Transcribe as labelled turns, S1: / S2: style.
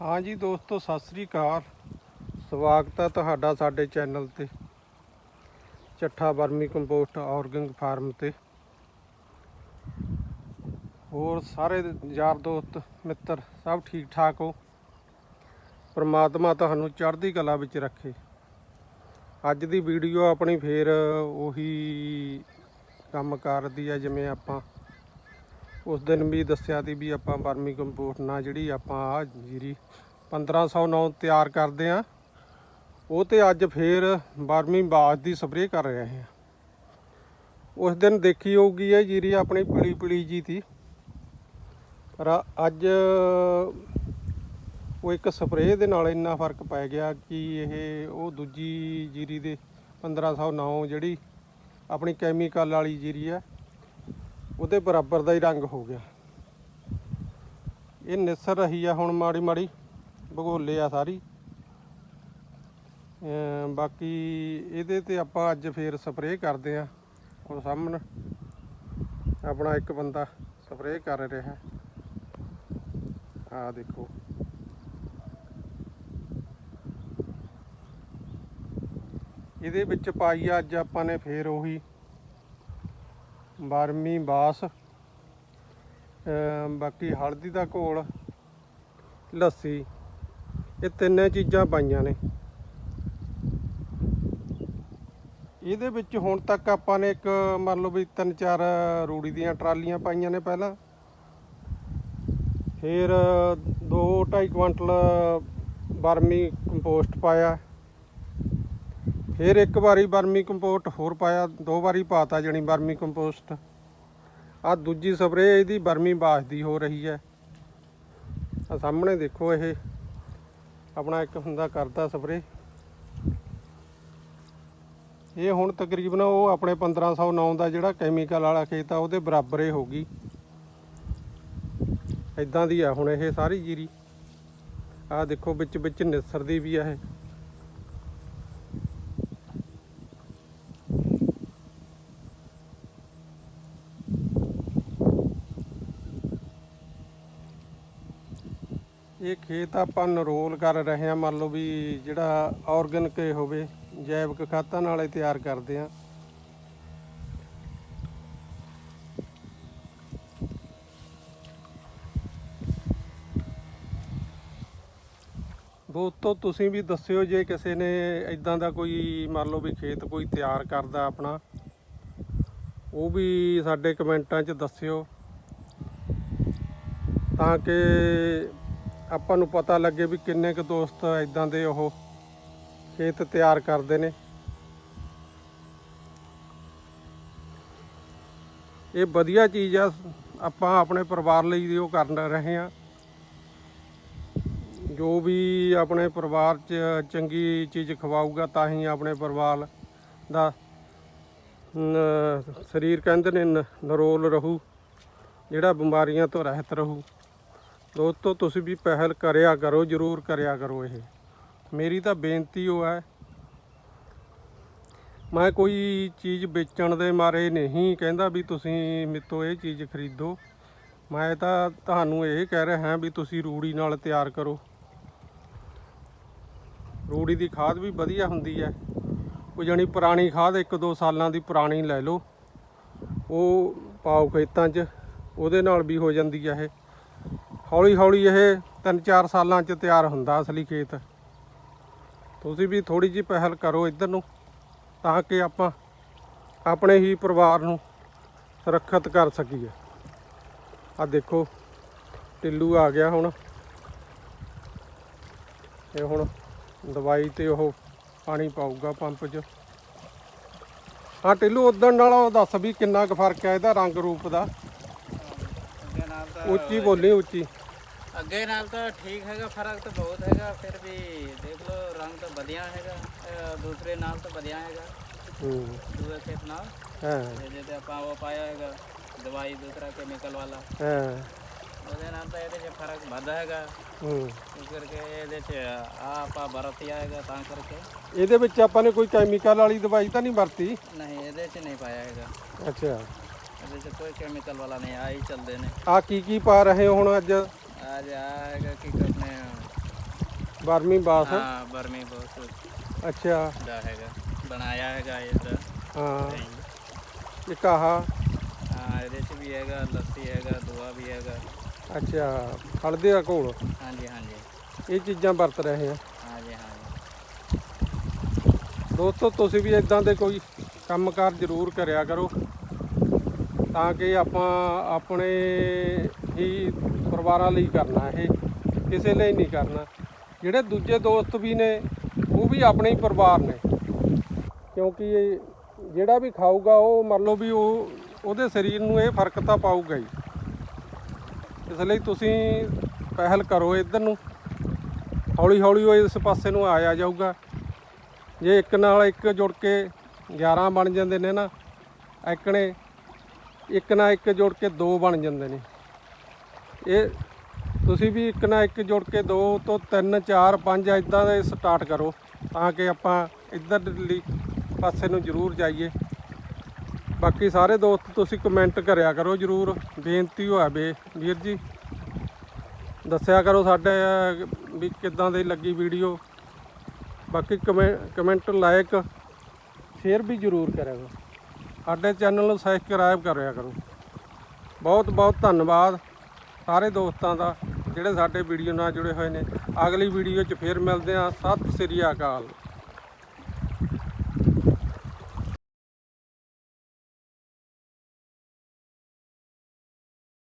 S1: ਹਾਂਜੀ ਦੋਸਤੋ, ਸਤਿ ਸ੍ਰੀ ਅਕਾਲ। ਸਵਾਗਤ ਹੈ ਤੁਹਾਡਾ ਸਾਡੇ ਚੈਨਲ ਤੇ, Chattha vermicompost organic farm ਤੇ। ਹੋਰ ਸਾਰੇ ਯਾਰ ਦੋਸਤ, ਮਿੱਤਰ, ਸਭ ਠੀਕ ਠਾਕ ਹੋ? ਪ੍ਰਮਾਤਮਾ ਤੁਹਾਨੂੰ ਚੜ੍ਹਦੀ ਕਲਾ ਵਿੱਚ ਰੱਖੇ। ਅੱਜ ਦੀ ਵੀਡੀਓ ਆਪਣੀ ਫੇਰ ਉਹੀ ਕੰਮ ਕਰਦੀ ਹੈ, ਜਿਵੇਂ ਆਪਾਂ ਉਸ ਦਿਨ ਵੀ ਦੱਸਿਆ ਸੀ ਵੀ ਆਪਾਂ ਵਰਮੀ ਕੰਪੋਸਟ ਨਾਲ ਜਿਹੜੀ ਆਪਾਂ ਆ ਜੀਰੀ 1509 ਤਿਆਰ ਕਰਦੇ ਆ ਉਹ ਤੇ ਅੱਜ ਫੇਰ ਵਰਮੀ ਬਾਜ ਦੀ ਸਪਰੇਅ ਕਰ ਰਹੇ ਹਾਂ। ਉਸ ਦਿਨ ਦੇਖੀ ਹੋਊਗੀ ਇਹ ਜੀਰੀ ਆਪਣੀ ਪੀਲੀ ਪੀਲੀ ਜੀ ਸੀ ਪਰ ਅੱਜ ਉਹ ਇੱਕ ਸਪਰੇਅ ਦੇ ਨਾਲ ਇੰਨਾ ਫ਼ਰਕ ਪੈ ਗਿਆ ਕਿ ਇਹ ਉਹ ਦੂਜੀ ਜੀਰੀ ਦੇ 1509 ਜਿਹੜੀ ਆਪਣੀ ਕੈਮੀਕਲ ਵਾਲੀ ਜੀਰੀ ਹੈ ਉਹਦੇ ਬਰਾਬਰ ਦਾ ਹੀ ਰੰਗ ਹੋ ਗਿਆ। ਇਹ ਨਿਸਰ ਰਹੀ ਆ ਹੁਣ ਮਾੜੀ ਮਾੜੀ, ਭਗੋਲੇ ਆ ਸਾਰੀ। ਬਾਕੀ ਇਹਦੇ ਤੇ ਆਪਾਂ ਅੱਜ ਫੇਰ ਸਪਰੇਅ ਕਰਦੇ ਆ। ਹੁਣ ਸਾਹਮਣੇ ਆਪਣਾ ਇੱਕ ਬੰਦਾ ਸਪਰੇਅ ਕਰ ਰਿਹਾ। ਆ ਦੇਖੋ। ਇਹਦੇ ਵਿੱਚ ਪਾਈ ਆ, ਅੱਜ ਆਪਾਂ ਨੇ ਫੇਰ ਉਹੀ ਬਰਮੀ ਬਾਸ ਬਾਕੀ ਹਲਦੀ ਦਾ ਘੋਲ, ਲੱਸੀ, ਇਹ ਤਿੰਨੇ ਚੀਜ਼ਾਂ ਪਾਈਆਂ ਨੇ। ਇਹਦੇ ਵਿੱਚ ਹੁਣ ਤੱਕ ਆਪਾਂ ਨੇ ਇੱਕ ਮੰਨ ਲਓ ਵੀ ਤਿੰਨ ਚਾਰ ਰੂੜੀ ਦੀਆਂ ਟਰਾਲੀਆਂ ਪਾਈਆਂ ਨੇ ਪਹਿਲਾਂ। ਫਿਰ 2.5 ਕੁਇੰਟਲ ਬਰਮੀ ਕੰਪੋਸਟ ਪਾਇਆ। ਫਿਰ ਇੱਕ ਵਾਰੀ ਬਰਮੀ ਕੰਪੋਸਟ, ਹੋਰ ਪਾਇਆ, ਦੋ ਵਾਰੀ ਪਾਤਾ ਜਣੀ ਬਰਮੀ ਕੰਪੋਸਟ। ਆ ਦੂਜੀ ਸਪਰੇਅ ਇਹਦੀ ਬਰਮੀ ਬਾਸ ਦੀ ਹੋ ਰਹੀ ਹੈ। ਆ ਸਾਹਮਣੇ ਦੇਖੋ ਇਹ, ਆਪਣਾ ਇੱਕ ਹੁੰਦਾ ਕਰਦਾ ਸਪਰੇਅ। ਇਹ ਹੁਣ ਤਕਰੀਬਨ ਉਹ ਆਪਣੇ 1509 ਦਾ ਜਿਹੜਾ ਕੈਮੀਕਲ ਵਾਲਾ ਖੇਤ ਆ, ਉਹਦੇ ਬਰਾਬਰ ਹੀ ਗਈ ਇਦਾਂ ਦੀ ਆ ਹੁਣ ਇਹ ਸਾਰੀ ਜੀਰੀ। ਆ ਦੇਖੋ ਵਿੱਚ ਵਿੱਚ ਨਿਸਰਦੀ ਵੀ ਆ ਇਹ। ਇਹ ਖੇਤ ਆਪਾਂ ਨਰੋਲ ਕਰ ਰਹੇ ਹਾਂ, ਮੰਨ ਲਓ ਵੀ ਜਿਹੜਾ ਆਰਗੈਨਿਕ ਹੋਵੇ, ਜੈਵਿਕ ਖਾਤਾਂ ਨਾਲ ਇਹ ਤਿਆਰ ਕਰਦੇ ਆ ਦੋਸਤੋ, ਤੁਸੀਂ ਵੀ ਦੱਸਿਓ ਜੇ ਕਿਸੇ ਨੇ ਇਦਾਂ ਦਾ ਕੋਈ, ਮੰਨ ਲਓ ਵੀ ਖੇਤ ਕੋਈ ਤਿਆਰ ਕਰਦਾ ਆਪਣਾ, ਉਹ ਵੀ ਸਾਡੇ ਕਮੈਂਟਾਂ 'ਚ ਦੱਸਿਓ। ਤਾਂ ਕਿ ਆਪਾਂ ਨੂੰ ਪਤਾ ਲੱਗੇ ਵੀ ਕਿੰਨੇ ਕੁ ਦੋਸਤ ਇਦਾਂ ਦੇ ਉਹ ਖੇਤ ਤਿਆਰ ਕਰਦੇ ਨੇ। ਇਹ ਵਧੀਆ ਚੀਜ਼ ਆ, ਆਪਾਂ ਆਪਣੇ ਪਰਿਵਾਰ ਲਈ ਉਹ ਕਰ ਰਹੇ ਆ ਜੋ ਵੀ ਆਪਣੇ ਪਰਿਵਾਰ 'ਚ ਚੰਗੀ ਚੀਜ਼ ਖਵਾਊਗਾ, ਤਾਂ ਹੀ ਆਪਣੇ ਪਰਿਵਾਰ ਦਾ ਸਰੀਰ ਕਹਿੰਦੇ ਨੇ ਨ- ਨਰੋਲ ਰਹੂ, ਜਿਹੜਾ ਬਿਮਾਰੀਆਂ ਤੋਂ ਰਹਿਤ ਰਹੂ। ਦੋਸਤੋ, ਤੁਸੀਂ ਵੀ ਪਹਿਲ ਕਰਿਆ ਕਰੋ, ਜਰੂਰ ਕਰਿਆ ਕਰੋ ਇਹ। ਮੇਰੀ ਤਾਂ ਬੇਨਤੀ ਉਹ ਹੈ, ਮੈਂ ਕੋਈ ਚੀਜ਼ ਵੇਚਣ ਦੇ ਮਾਰੇ ਨਹੀਂ, ਕਹਿੰਦਾ ਵੀ ਤੁਸੀਂ ਮੇਤੋਂ ਇਹ ਚੀਜ਼ ਖਰੀਦੋ। ਮੈਂ ਤਾਂ ਤੁਹਾਨੂੰ ਇਹ ਕਹਿ ਰਿਹਾ ਹਾਂ ਵੀ ਤੁਸੀਂ ਰੂੜੀ ਨਾਲ ਤਿਆਰ ਕਰੋ। ਰੂੜੀ ਦੀ ਖਾਦ ਵੀ ਵਧੀਆ ਹੁੰਦੀ ਹੈ। ਉਹ ਜਾਣੀ ਪੁਰਾਣੀ ਖਾਦ, ਇੱਕ ਦੋ ਸਾਲਾਂ ਦੀ ਪੁਰਾਣੀ ਲੈ ਲਓ। ਉਹ ਪਾਓ ਖੇਤਾਂ 'ਚ, ਉਹਦੇ ਨਾਲ ਵੀ ਹੋ ਜਾਂਦੀ ਹੈ ਇਹ। ਹੌਲੀ ਹੌਲੀ ਇਹ 3-4 ਸਾਲਾਂ 'ਚ ਤਿਆਰ ਹੁੰਦਾ ਅਸਲੀ ਖੇਤ। ਤੁਸੀਂ ਵੀ ਥੋੜੀ ਜਿਹੀ ਪਹਿਲ ਕਰੋ ਇੱਧਰ ਨੂੰ ਤਾਂ ਕਿ ਆਪਾਂ ਆਪਣੇ ਹੀ ਪਰਿਵਾਰ ਨੂੰ ਸੁਰੱਖਿਅਤ ਕਰ ਸਕੀਏ। ਆ ਦੇਖੋ ਟਿੱਲੂ ਆ ਗਿਆ ਹੁਣ। ਇਹ ਹੁਣ ਦਵਾਈ ਤੇ ਉਹ ਪਾਣੀ ਪਾਊਗਾ ਪੰਪ 'ਚ। ਹਾਂ ਟਿੱਲੂ ਉਦੋਂ ਨਾਲੋਂ ਦੱਸ ਵੀ ਕਿੰਨਾ ਕੁ ਫ਼ਰਕ ਹੈ ਇਹਦਾ ਰੰਗ ਰੂਪ ਦਾ? ਉੱਚੀ ਬੋਲੀ ਉੱਚੀ।
S2: ਅੱਗੇ ਨਾਲ ਤਾਂ ਠੀਕ ਹੈਗਾ ਫ਼ਰਕ ਤਾਂ ਬਹੁਤ ਹੈਗਾ ਫਿਰ ਵੀ ਦੇਖ ਲਓ ਰੰਗ ਤਾਂ ਵਧੀਆ ਹੈਗਾ ਅਹ ਦੂਸਰੇ ਨਾਲ ਤਾਂ ਵਧੀਆ ਹੈਗਾ।
S1: ਹੂੰ।
S2: ਦੂਏ ਖੇਤ ਨਾਲ।
S1: ਹਾਂ।
S2: ਤੇ ਜਿਹਦੇ ਆਪਾਂ ਉਹ ਪਾਇਆ ਹੈਗਾ ਦਵਾਈ ਦੂਸਰਾ ਕੈਮੀਕਲ ਵਾਲਾ।
S1: ਹਾਂ।
S2: ਉਹਦੇ ਨਾਲ ਤਾਂ ਇਹਦੇ 'ਚ ਫ਼ਰਕ ਵੱਧ ਹੈਗਾ।
S1: ਹੂੰ।
S2: ਇਸ ਕਰਕੇ ਇਹਦੇ 'ਚ ਆ ਆਪਾਂ ਵਰਤਿਆ ਹੈਗਾ ਤਾਂ ਕਰਕੇ।
S1: ਇਹਦੇ ਵਿੱਚ ਆਪਾਂ ਨੇ ਕੋਈ ਕੈਮੀਕਲ ਵਾਲੀ ਦਵਾਈ ਤਾਂ ਨਹੀਂ ਵਰਤੀ?
S2: ਨਹੀਂ ਇਹਦੇ 'ਚ ਨਹੀਂ ਪਾਇਆ ਹੈਗਾ।
S1: ਅੱਛਾ।
S2: ਇਹਦੇ 'ਚ ਕੋਈ ਕੈਮੀਕਲ ਵਾਲਾ ਨਹੀਂ ਆ ਹੀ ਚੱਲਦੇ ਨੇ।
S1: ਆ ਕੀ ਕੀ ਪਾ ਰਹੇ ਹੋ ਹੁਣ ਅੱਜ?
S2: ਆ ਆਪਣੇ
S1: ਬਰਮੀ ਬਾਸ?
S2: ਹਾਂ ਬਰਮੀ ਬਹੁਤ
S1: ਅੱਛਾ।
S2: ਦਾ ਹੈਗਾ। ਬਣਾਇਆ ਹੈਗਾ ਇਹਦਾ
S1: ਹਾਂ। ਇੱਕ ਆਹ।
S2: ਹਾਂ ਇਹਦੇ ਚ ਵੀ ਹੈਗਾ ਲੱਸੀ ਹੈਗਾ ਦੂਆ ਵੀ ਹੈਗਾ।
S1: ਅੱਛਾ ਹਲਦੀ ਦਾ ਘੋਲ?
S2: ਹਾਂਜੀ ਹਾਂਜੀ।
S1: ਇਹ ਚੀਜ਼ਾਂ ਵਰਤ ਰਹੇ ਆ?
S2: ਹਾਂਜੀ ਹਾਂਜੀ।
S1: ਦੋਸਤੋ ਤੁਸੀਂ ਵੀ ਇਦਾਂ ਦੇ ਕੋਈ ਕੰਮਕਾਰ ਜ਼ਰੂਰ ਕਰਿਆ ਕਰੋ। ਤਾਂ ਕਿ ਆਪਾਂ ਆਪਣੇ ਹੀ ਪਰਿਵਾਰਾਂ ਲਈ ਕਰਨਾ ਇਹ, ਕਿਸੇ ਲਈ ਨਹੀਂ ਕਰਨਾ। ਜਿਹੜੇ ਦੂਜੇ ਦੋਸਤ ਵੀ ਨੇ, ਉਹ ਵੀ ਆਪਣੇ ਹੀ ਪਰਿਵਾਰ ਨੇ। ਕਿਉਂਕਿ ਇਹ ਜਿਹੜਾ ਵੀ ਖਾਊਗਾ, ਉਹ ਮੰਨ ਲਓ ਵੀ ਉਹ, ਉਹਦੇ ਸਰੀਰ ਨੂੰ ਇਹ ਫ਼ਰਕ ਤਾਂ ਪਾਊਗਾ ਹੀ। ਇਸ ਲਈ ਤੁਸੀਂ ਪਹਿਲ ਕਰੋ ਇੱਧਰ ਨੂੰ। ਹੌਲੀ ਹੌਲੀ ਉਹ ਇਸ ਪਾਸੇ ਨੂੰ ਆਇਆ ਜਾਊਗਾ। ਜੇ ਇੱਕ ਨਾਲ ਇੱਕ ਜੁੜ ਕੇ 11 ਬਣ ਜਾਂਦੇ ਨੇ ਨਾ ਐਕਣੇ ਇੱਕ ਨਾਲ ਇੱਕ ਜੁੜ ਕੇ ਦੋ ਬਣ ਜਾਂਦੇ ਨੇ। ਇਹ ਤੁਸੀਂ ਵੀ ਇੱਕ ਨਾ ਇੱਕ ਜੁੜ ਕੇ ਦੋ ਤੋਂ 3 4 5 ਇਦਾਂ ਦੇ ਸਟਾਰਟ ਕਰੋ ਤਾਂ ਕਿ ਆਪਾਂ ਇੱਧਰਲੀ ਪਾਸੇ ਨੂੰ ਜ਼ਰੂਰ ਜਾਈਏ। ਬਾਕੀ ਸਾਰੇ ਦੋਸਤ ਤੁਸੀਂ ਕਮੈਂਟ ਕਰਿਆ ਕਰੋ ਜ਼ਰੂਰ, ਬੇਨਤੀ ਹੋਇਆ ਬੇ, ਵੀਰ ਜੀ। ਦੱਸਿਆ ਕਰੋ ਸਾਡੇ, ਵੀ ਕਿੱਦਾਂ ਦੀ ਲੱਗੀ ਵੀਡੀਓ ਬਾਕੀ ਕਮੈ- ਕਮੈਂਟ ਲਾਇਕ ਸ਼ੇਅਰ ਵੀ ਜ਼ਰੂਰ ਕਰਿਆ ਕਰੋ। ਸਾਡੇ ਚੈਨਲ ਨੂੰ ਸਬਸਕ੍ਰਾਈਬ ਕਰਿਆ ਕਰੋ। ਬਹੁਤ ਬਹੁਤ ਧੰਨਵਾਦ। ਸਾਰੇ ਦੋਸਤਾਂ ਦਾ, ਜਿਹੜੇ ਸਾਡੇ ਵੀਡੀਓ ਨਾਲ ਜੁੜੇ ਹੋਏ ਨੇ। ਅਗਲੀ ਵੀਡੀਓ 'ਚ ਫੇਰ ਮਿਲਦੇ ਹਾਂ। ਸਤਿ ਸ੍ਰੀ ਅਕਾਲ।